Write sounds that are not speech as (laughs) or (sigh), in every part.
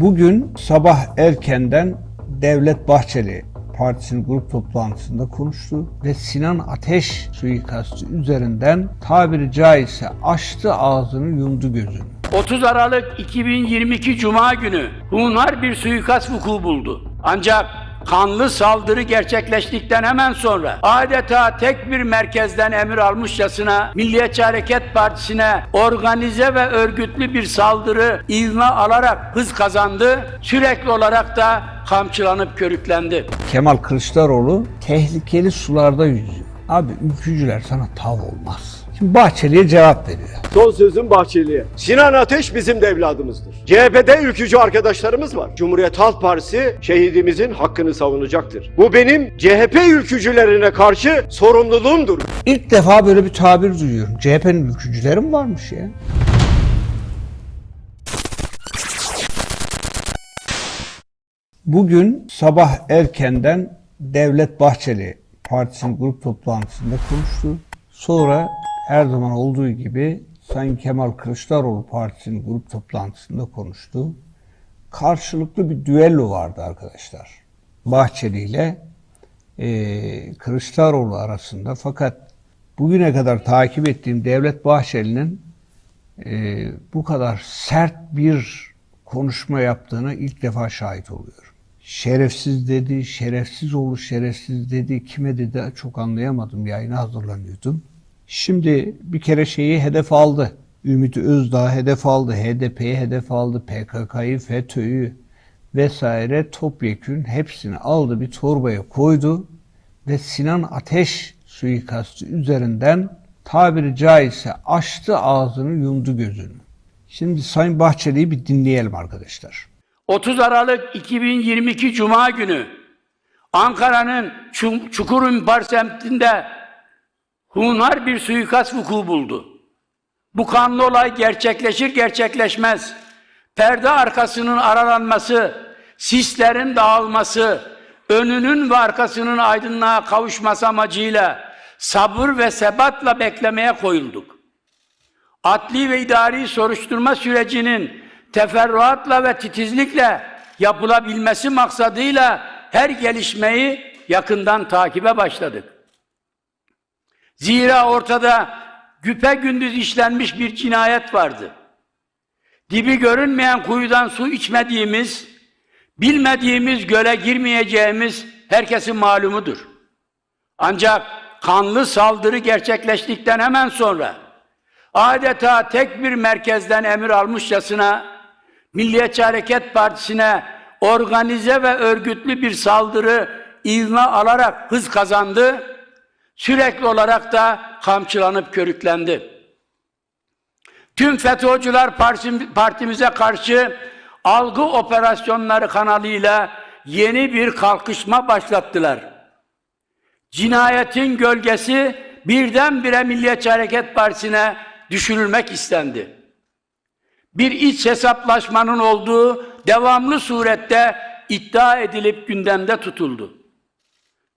Bugün sabah erkenden Devlet Bahçeli partisinin grup toplantısında konuştu ve Sinan Ateş suikastı üzerinden tabiri caizse açtı ağzını yumdu gözünü. 30 Aralık 2022 Cuma günü hunhar bir suikast vuku buldu. Ancak kanlı saldırı gerçekleştikten hemen sonra adeta tek bir merkezden emir almışçasına Milliyetçi Hareket Partisi'ne organize ve örgütlü bir saldırı ivme alarak hız kazandı. Sürekli olarak da kamçılanıp körüklendi. Kemal Kılıçdaroğlu tehlikeli sularda yüzüyor. Abi ülkücüler sana tav olmaz. Şimdi Bahçeli'ye cevap veriyor. Son sözüm Bahçeli'ye. Sinan Ateş bizim de evladımızdır. CHP'de ülkücü arkadaşlarımız var. Cumhuriyet Halk Partisi şehidimizin hakkını savunacaktır. Bu benim CHP ülkücülerine karşı sorumluluğumdur. İlk defa böyle bir tabir duyuyorum. CHP'nin ülkücüleri mi varmış ya? Bugün sabah erkenden Devlet Bahçeli partisinin grup toplantısında konuştu. Sonra her zaman olduğu gibi Sayın Kemal Kılıçdaroğlu partisinin grup toplantısında konuştu. Karşılıklı bir düello vardı arkadaşlar. Bahçeli ile eee, Kılıçdaroğlu arasında fakat bugüne kadar takip ettiğim Devlet Bahçeli'nin eee, bu kadar sert bir konuşma yaptığına ilk defa şahit oluyorum. Şerefsiz dedi, şerefsiz oğlu şerefsiz dedi, kime dedi çok anlayamadım yayına hazırlanıyordum. Şimdi bir kere şeyi hedef aldı. Ümit Özdağ hedef aldı, HDP'yi hedef aldı, PKK'yı, FETÖ'yü vesaire topyekün hepsini aldı bir torbaya koydu ve Sinan Ateş suikastı üzerinden tabiri caizse açtı ağzını yumdu gözünü. Şimdi Sayın Bahçeli'yi bir dinleyelim arkadaşlar. 30 Aralık 2022 Cuma günü Ankara'nın Çu- Çukurumbar semtinde hunhar bir suikast vuku buldu. Bu kanlı olay gerçekleşir gerçekleşmez perde arkasının aralanması, sislerin dağılması, önünün ve arkasının aydınlığa kavuşması amacıyla sabır ve sebatla beklemeye koyulduk adli ve idari soruşturma sürecinin teferruatla ve titizlikle yapılabilmesi maksadıyla her gelişmeyi yakından takibe başladık. Zira ortada güpe gündüz işlenmiş bir cinayet vardı. Dibi görünmeyen kuyudan su içmediğimiz, bilmediğimiz göle girmeyeceğimiz herkesin malumudur. Ancak kanlı saldırı gerçekleştikten hemen sonra adeta tek bir merkezden emir almışçasına Milliyetçi Hareket Partisi'ne organize ve örgütlü bir saldırı ivme alarak hız kazandı. Sürekli olarak da kamçılanıp körüklendi. Tüm FETÖ'cüler parti- partimize karşı algı operasyonları kanalıyla yeni bir kalkışma başlattılar. Cinayetin gölgesi birdenbire Milliyetçi Hareket Partisi'ne düşürülmek istendi. Bir iç hesaplaşmanın olduğu devamlı surette iddia edilip gündemde tutuldu.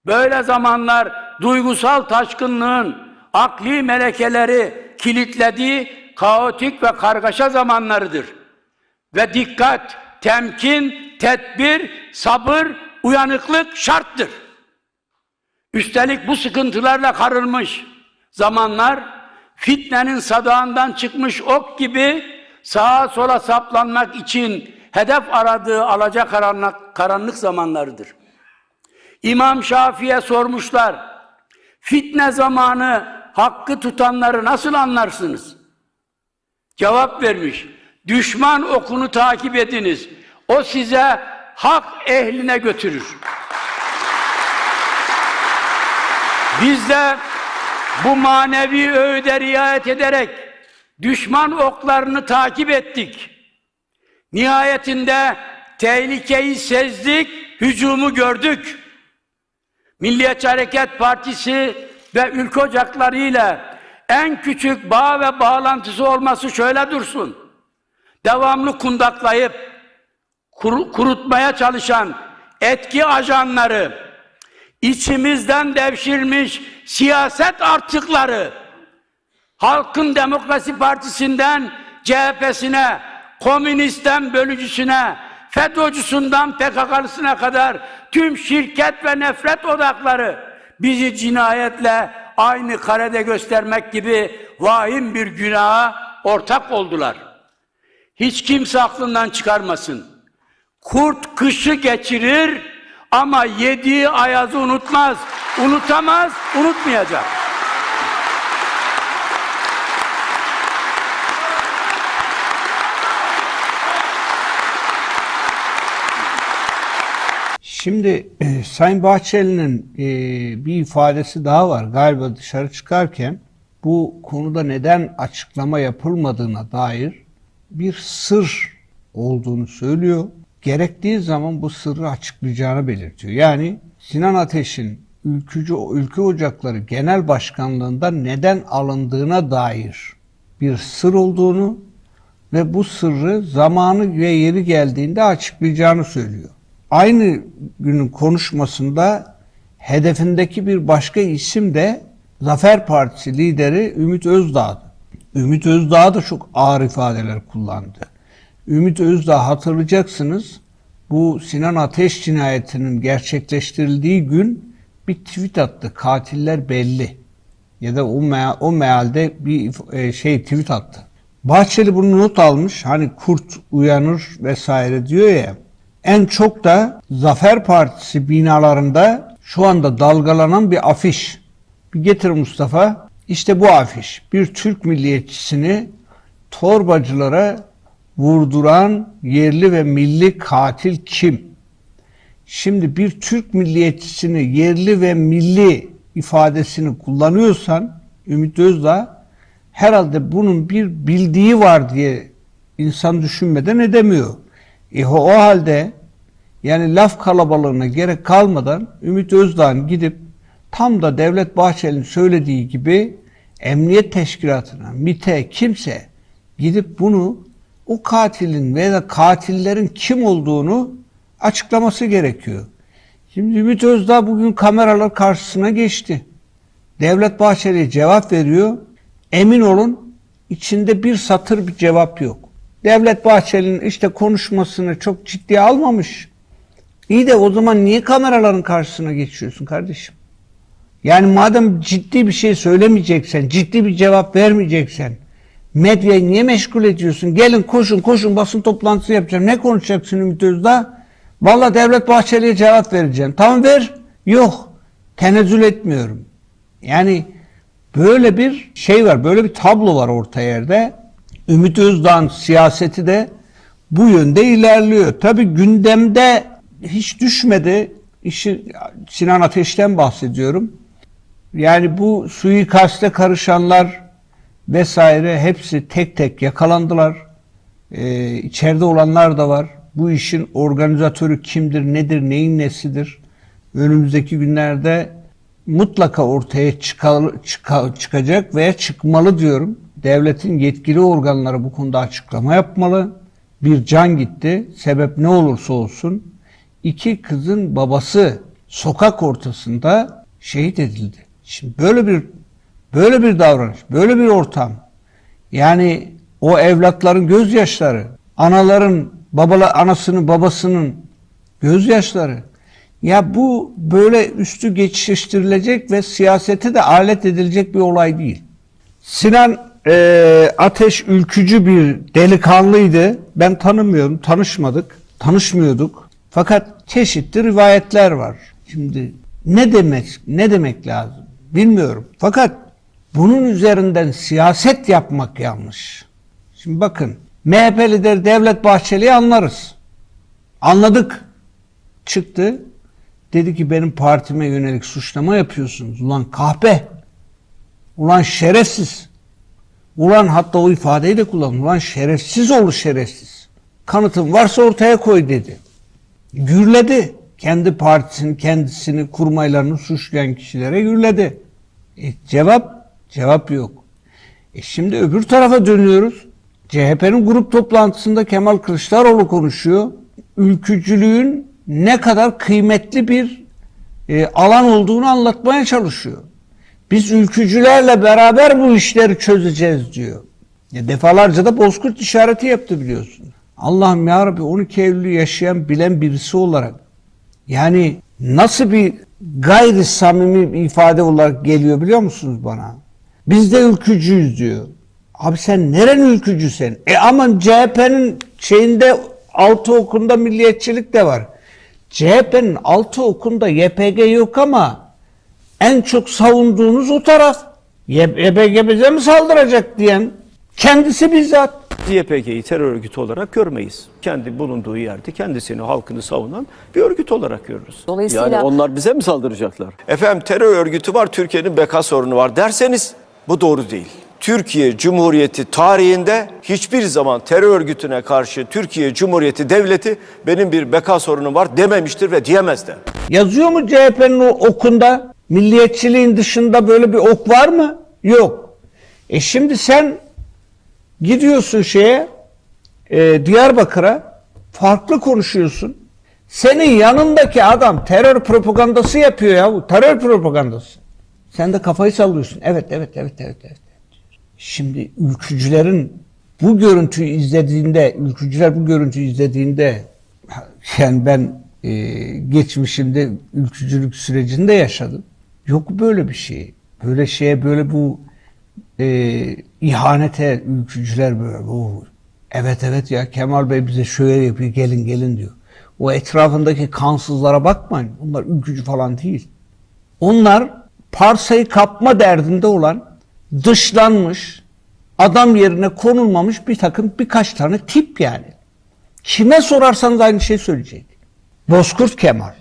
Böyle zamanlar duygusal taşkınlığın akli melekeleri kilitlediği kaotik ve kargaşa zamanlarıdır. Ve dikkat, temkin, tedbir, sabır, uyanıklık şarttır. Üstelik bu sıkıntılarla karılmış zamanlar fitnenin sadağından çıkmış ok gibi sağa sola saplanmak için hedef aradığı alacakaranlık karanlık zamanlarıdır. İmam Şafii'ye sormuşlar. Fitne zamanı hakkı tutanları nasıl anlarsınız? Cevap vermiş. Düşman okunu takip ediniz. O size hak ehline götürür. Biz de bu manevi öğüde riayet ederek düşman oklarını takip ettik. Nihayetinde tehlikeyi sezdik, hücumu gördük. Milliyetçi Hareket Partisi ve ülke ocaklarıyla en küçük bağ ve bağlantısı olması şöyle dursun. Devamlı kundaklayıp kuru- kurutmaya çalışan etki ajanları, içimizden devşirmiş siyaset artıkları, Halkın Demokrasi Partisi'nden CHP'sine, komünistten bölücüsüne, FETÖ'cüsünden PKK'lısına kadar tüm şirket ve nefret odakları bizi cinayetle aynı karede göstermek gibi vahim bir günaha ortak oldular. Hiç kimse aklından çıkarmasın. Kurt kışı geçirir ama yediği ayazı unutmaz. Unutamaz, unutmayacak. Şimdi e, Sayın Bahçeli'nin e, bir ifadesi daha var. Galiba dışarı çıkarken bu konuda neden açıklama yapılmadığına dair bir sır olduğunu söylüyor. Gerektiği zaman bu sırrı açıklayacağını belirtiyor. Yani Sinan Ateş'in Ülkücü Ülke Ocakları Genel Başkanlığında neden alındığına dair bir sır olduğunu ve bu sırrı zamanı ve yeri geldiğinde açıklayacağını söylüyor. Aynı günün konuşmasında hedefindeki bir başka isim de Zafer Partisi lideri Ümit Özdağ'dı. Ümit Özdağ da çok ağır ifadeler kullandı. Ümit Özdağ hatırlayacaksınız bu Sinan Ateş cinayetinin gerçekleştirildiği gün bir tweet attı. Katiller belli. Ya da o, mea- o mealde bir e, şey tweet attı. Bahçeli bunu not almış. Hani kurt uyanır vesaire diyor ya. En çok da Zafer Partisi binalarında şu anda dalgalanan bir afiş. Bir getir Mustafa. İşte bu afiş. Bir Türk milliyetçisini torbacılara vurduran yerli ve milli katil kim? Şimdi bir Türk milliyetçisini yerli ve milli ifadesini kullanıyorsan Ümit Özdağ herhalde bunun bir bildiği var diye insan düşünmeden edemiyor. E o, halde yani laf kalabalığına gerek kalmadan Ümit Özdağ'ın gidip tam da Devlet Bahçeli'nin söylediği gibi emniyet teşkilatına, MİT'e, kimse gidip bunu o katilin veya katillerin kim olduğunu açıklaması gerekiyor. Şimdi Ümit Özdağ bugün kameralar karşısına geçti. Devlet Bahçeli cevap veriyor. Emin olun içinde bir satır bir cevap yok. Devlet Bahçeli'nin işte konuşmasını çok ciddiye almamış. İyi de o zaman niye kameraların karşısına geçiyorsun kardeşim? Yani madem ciddi bir şey söylemeyeceksen, ciddi bir cevap vermeyeceksen, medyayı niye meşgul ediyorsun? Gelin koşun koşun basın toplantısı yapacağım. Ne konuşacaksın Ümit Özdağ? Valla Devlet Bahçeli'ye cevap vereceğim. Tamam ver. Yok. Tenezzül etmiyorum. Yani böyle bir şey var, böyle bir tablo var orta yerde. Ümit Özdağ'ın siyaseti de bu yönde ilerliyor. Tabi gündemde hiç düşmedi. İşi, Sinan Ateş'ten bahsediyorum. Yani bu suikaste karışanlar vesaire hepsi tek tek yakalandılar. Ee, içeride olanlar da var. Bu işin organizatörü kimdir, nedir, neyin nesidir? Önümüzdeki günlerde mutlaka ortaya çıkal, çıka- çıkacak veya çıkmalı diyorum. Devletin yetkili organları bu konuda açıklama yapmalı. Bir can gitti. Sebep ne olursa olsun. İki kızın babası sokak ortasında şehit edildi. Şimdi böyle bir böyle bir davranış, böyle bir ortam. Yani o evlatların gözyaşları, anaların, babala, anasının, babasının gözyaşları. Ya bu böyle üstü geçiştirilecek ve siyasete de alet edilecek bir olay değil. Sinan e, Ateş ülkücü bir delikanlıydı. Ben tanımıyorum, tanışmadık, tanışmıyorduk. Fakat çeşitli rivayetler var. Şimdi ne demek ne demek lazım bilmiyorum. Fakat bunun üzerinden siyaset yapmak yanlış. Şimdi bakın MHP lideri Devlet Bahçeli'yi anlarız. Anladık. Çıktı. Dedi ki benim partime yönelik suçlama yapıyorsunuz. Ulan kahpe. Ulan şerefsiz. Ulan hatta o ifadeyi de kullanın. Ulan şerefsiz oğlu şerefsiz. Kanıtın varsa ortaya koy dedi. Gürledi. Kendi partisini, kendisini, kurmaylarını suçlayan kişilere gürledi. E, cevap? Cevap yok. E şimdi öbür tarafa dönüyoruz. CHP'nin grup toplantısında Kemal Kılıçdaroğlu konuşuyor. Ülkücülüğün ne kadar kıymetli bir e, alan olduğunu anlatmaya çalışıyor. Biz ülkücülerle beraber bu işleri çözeceğiz diyor. Ya defalarca da bozkurt işareti yaptı biliyorsun. Allah'ım ya Rabbi 12 Eylül'ü yaşayan bilen birisi olarak yani nasıl bir gayri samimi bir ifade olarak geliyor biliyor musunuz bana? Biz de ülkücüyüz diyor. Abi sen neren ülkücüsen? E aman CHP'nin şeyinde altı okunda milliyetçilik de var. CHP'nin altı okunda YPG yok ama en çok savunduğunuz o taraf. YPG bize mi saldıracak diyen kendisi bizzat. YPG'yi terör örgütü olarak görmeyiz. Kendi bulunduğu yerde kendisini, halkını savunan bir örgüt olarak görürüz. Dolayısıyla Yani onlar bize mi saldıracaklar? Efendim terör örgütü var, Türkiye'nin beka sorunu var derseniz bu doğru değil. Türkiye Cumhuriyeti tarihinde hiçbir zaman terör örgütüne karşı Türkiye Cumhuriyeti Devleti benim bir beka sorunum var dememiştir ve diyemez de. Yazıyor mu CHP'nin o okunda? Milliyetçiliğin dışında böyle bir ok var mı? Yok. E şimdi sen gidiyorsun şeye e, Diyarbakır'a farklı konuşuyorsun. Senin yanındaki adam terör propagandası yapıyor ya bu terör propagandası. Sen de kafayı sallıyorsun. Evet evet evet evet evet. Şimdi ülkücülerin bu görüntüyü izlediğinde, ülkücüler bu görüntüyü izlediğinde yani ben e, geçmişimde ülkücülük sürecinde yaşadım. Yok böyle bir şey. Böyle şeye böyle bu e, ihanete ülkücüler böyle bu evet evet ya Kemal Bey bize şöyle yapıyor gelin gelin diyor. O etrafındaki kansızlara bakmayın. Onlar ülkücü falan değil. Onlar parsayı kapma derdinde olan dışlanmış, adam yerine konulmamış bir takım birkaç tane tip yani. Kime sorarsanız aynı şey söyleyecek. Bozkurt Kemal.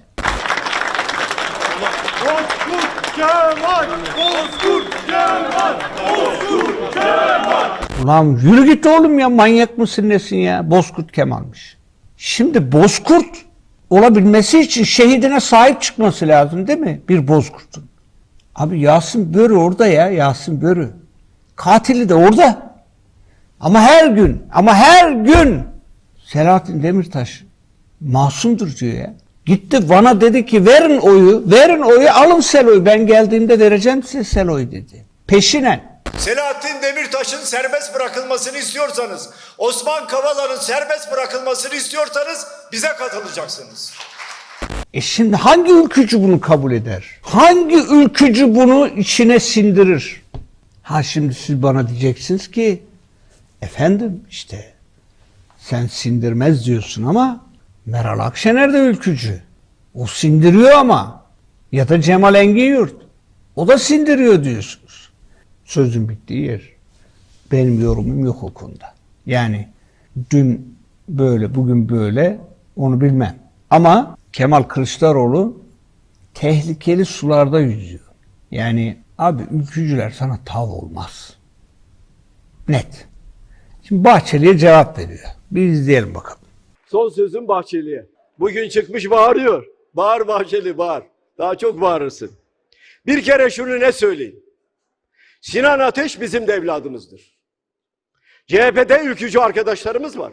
Ulan yürü git oğlum ya manyak mısın nesin ya? Bozkurt Kemal'miş. Şimdi Bozkurt olabilmesi için şehidine sahip çıkması lazım değil mi? Bir Bozkurt'un. Abi Yasin Börü orada ya Yasin Börü. Katili de orada. Ama her gün ama her gün Selahattin Demirtaş masumdur diyor ya. Gitti Van'a dedi ki verin oyu, verin oyu alın Selo'yu. Ben geldiğimde vereceğim size Selo'yu dedi. Peşinen. Selahattin Demirtaş'ın serbest bırakılmasını istiyorsanız, Osman Kavala'nın serbest bırakılmasını istiyorsanız bize katılacaksınız. E şimdi hangi ülkücü bunu kabul eder? Hangi ülkücü bunu içine sindirir? Ha şimdi siz bana diyeceksiniz ki efendim işte sen sindirmez diyorsun ama Meral Akşener de ülkücü. O sindiriyor ama ya da Cemal Engin Yurt. O da sindiriyor diyorsunuz. Sözün bittiği yer. Benim yorumum yok o konuda. Yani dün böyle bugün böyle onu bilmem. Ama Kemal Kılıçdaroğlu tehlikeli sularda yüzüyor. Yani abi ülkücüler sana tav olmaz. Net. Şimdi Bahçeli'ye cevap veriyor. Bir izleyelim bakalım. Son sözüm Bahçeli'ye. Bugün çıkmış bağırıyor. Bağır Bahçeli bağır. Daha çok bağırırsın. Bir kere şunu ne söyleyeyim. Sinan Ateş bizim de evladımızdır. CHP'de ülkücü arkadaşlarımız var.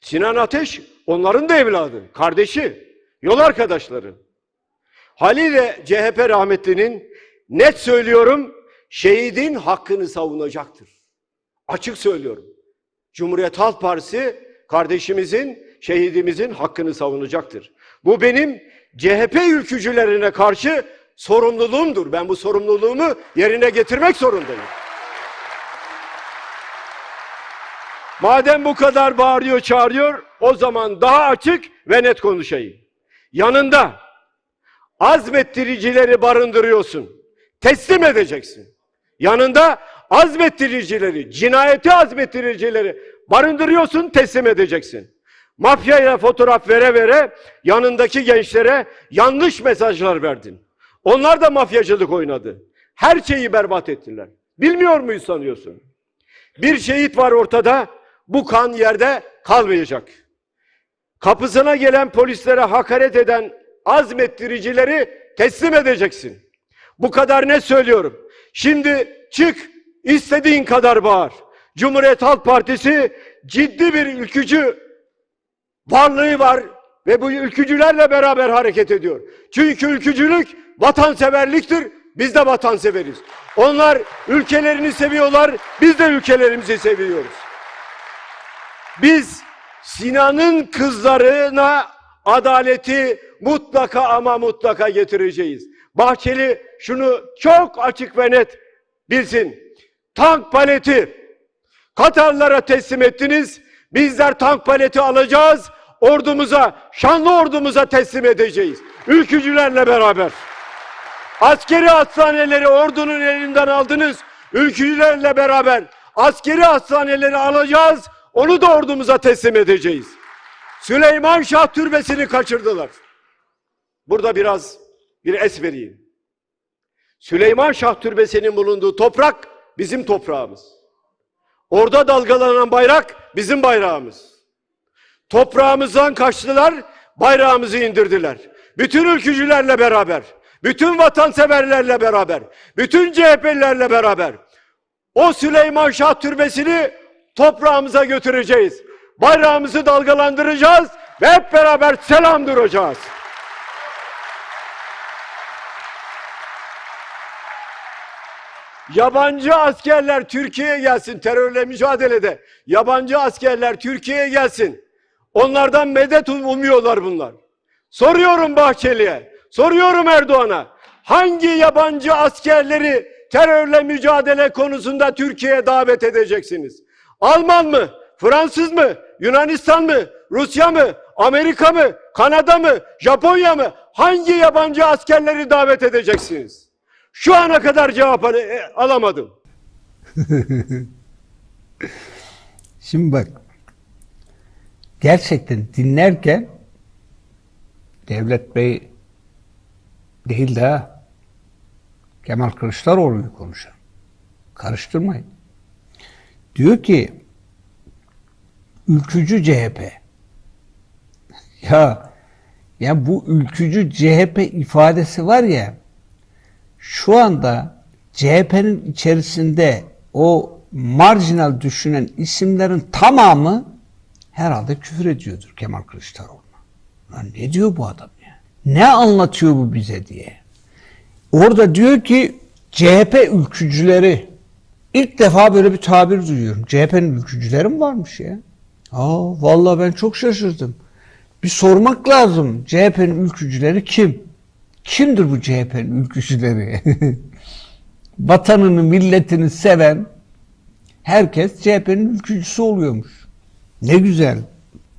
Sinan Ateş onların da evladı, kardeşi, yol arkadaşları. Haliyle CHP rahmetlinin net söylüyorum şehidin hakkını savunacaktır. Açık söylüyorum. Cumhuriyet Halk Partisi kardeşimizin, şehidimizin hakkını savunacaktır. Bu benim CHP ülkücülerine karşı sorumluluğumdur. Ben bu sorumluluğumu yerine getirmek zorundayım. Madem bu kadar bağırıyor, çağırıyor, o zaman daha açık ve net konuşayım. Yanında azmettiricileri barındırıyorsun. Teslim edeceksin. Yanında azmettiricileri, cinayeti azmettiricileri barındırıyorsun, teslim edeceksin. Mafyayla fotoğraf vere vere yanındaki gençlere yanlış mesajlar verdin. Onlar da mafyacılık oynadı. Her şeyi berbat ettiler. Bilmiyor muyuz sanıyorsun? Bir şehit var ortada, bu kan yerde kalmayacak. Kapısına gelen polislere hakaret eden azmettiricileri teslim edeceksin. Bu kadar ne söylüyorum? Şimdi çık, istediğin kadar bağır. Cumhuriyet Halk Partisi ciddi bir ülkücü varlığı var ve bu ülkücülerle beraber hareket ediyor. Çünkü ülkücülük vatanseverliktir. Biz de vatanseveriz. Onlar ülkelerini seviyorlar, biz de ülkelerimizi seviyoruz. Biz Sinan'ın kızlarına adaleti mutlaka ama mutlaka getireceğiz. Bahçeli şunu çok açık ve net bilsin. Tank paleti Katarlara teslim ettiniz. Bizler tank paleti alacağız. Ordumuza, şanlı ordumuza teslim edeceğiz. Ülkücülerle beraber. Askeri hastaneleri ordunun elinden aldınız. Ülkücülerle beraber askeri hastaneleri alacağız. Onu da ordumuza teslim edeceğiz. Süleyman Şah Türbesi'ni kaçırdılar. Burada biraz bir es vereyim. Süleyman Şah Türbesi'nin bulunduğu toprak bizim toprağımız. Orada dalgalanan bayrak bizim bayrağımız. Toprağımızdan kaçtılar, bayrağımızı indirdiler. Bütün ülkücülerle beraber, bütün vatanseverlerle beraber, bütün CHP'lilerle beraber o Süleyman Şah Türbesi'ni toprağımıza götüreceğiz. Bayrağımızı dalgalandıracağız ve hep beraber selam duracağız. Yabancı askerler Türkiye'ye gelsin terörle mücadelede. Yabancı askerler Türkiye'ye gelsin. Onlardan medet um- umuyorlar bunlar. Soruyorum Bahçeli'ye, soruyorum Erdoğan'a. Hangi yabancı askerleri terörle mücadele konusunda Türkiye'ye davet edeceksiniz? Alman mı? Fransız mı? Yunanistan mı? Rusya mı? Amerika mı? Kanada mı? Japonya mı? Hangi yabancı askerleri davet edeceksiniz? Şu ana kadar cevap al- e, alamadım. (laughs) Şimdi bak gerçekten dinlerken Devlet Bey değil de Kemal Kılıçdaroğlu'yu konuşan. Karıştırmayın. Diyor ki ülkücü CHP. (laughs) Ya ya bu ülkücü CHP ifadesi var ya şu anda CHP'nin içerisinde o marjinal düşünen isimlerin tamamı herhalde küfür ediyordur Kemal Kılıçdaroğlu'na. Lan ne diyor bu adam ya? Ne anlatıyor bu bize diye. Orada diyor ki CHP ülkücüleri ilk defa böyle bir tabir duyuyorum. CHP'nin ülkücüleri mi varmış ya? Aa vallahi ben çok şaşırdım. Bir sormak lazım. CHP'nin ülkücüleri kim? Kimdir bu CHP'nin ülkücüleri? (laughs) Vatanını, milletini seven herkes CHP'nin ülkücüsü oluyormuş. Ne güzel.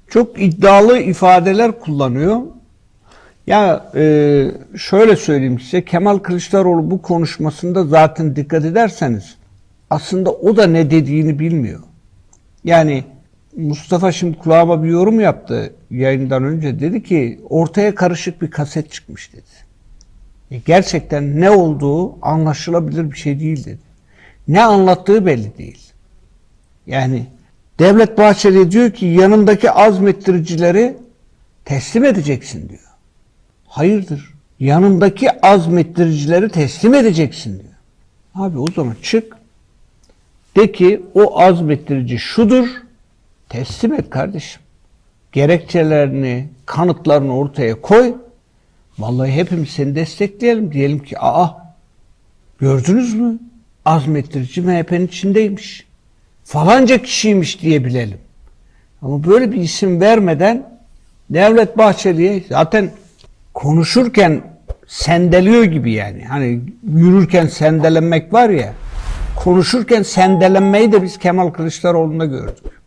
Çok iddialı ifadeler kullanıyor. Ya e, şöyle söyleyeyim size Kemal Kılıçdaroğlu bu konuşmasında zaten dikkat ederseniz aslında o da ne dediğini bilmiyor. Yani Mustafa şimdi kulağıma bir yorum yaptı yayından önce. Dedi ki ortaya karışık bir kaset çıkmış dedi. E, gerçekten ne olduğu anlaşılabilir bir şey değil dedi. Ne anlattığı belli değil. Yani Devlet Bahçeli diyor ki yanındaki azmettiricileri teslim edeceksin diyor. Hayırdır? Yanındaki azmettiricileri teslim edeceksin diyor. Abi o zaman çık. De ki o azmettirici şudur. Teslim et kardeşim. Gerekçelerini, kanıtlarını ortaya koy. Vallahi hepimiz seni destekleyelim. Diyelim ki aa gördünüz mü? Azmettirici MHP'nin içindeymiş. Falanca kişiymiş diyebilelim. Ama böyle bir isim vermeden Devlet Bahçeli'ye zaten konuşurken sendeliyor gibi yani. Hani yürürken sendelenmek var ya. Konuşurken sendelenmeyi de biz Kemal Kılıçdaroğlu'nda gördük.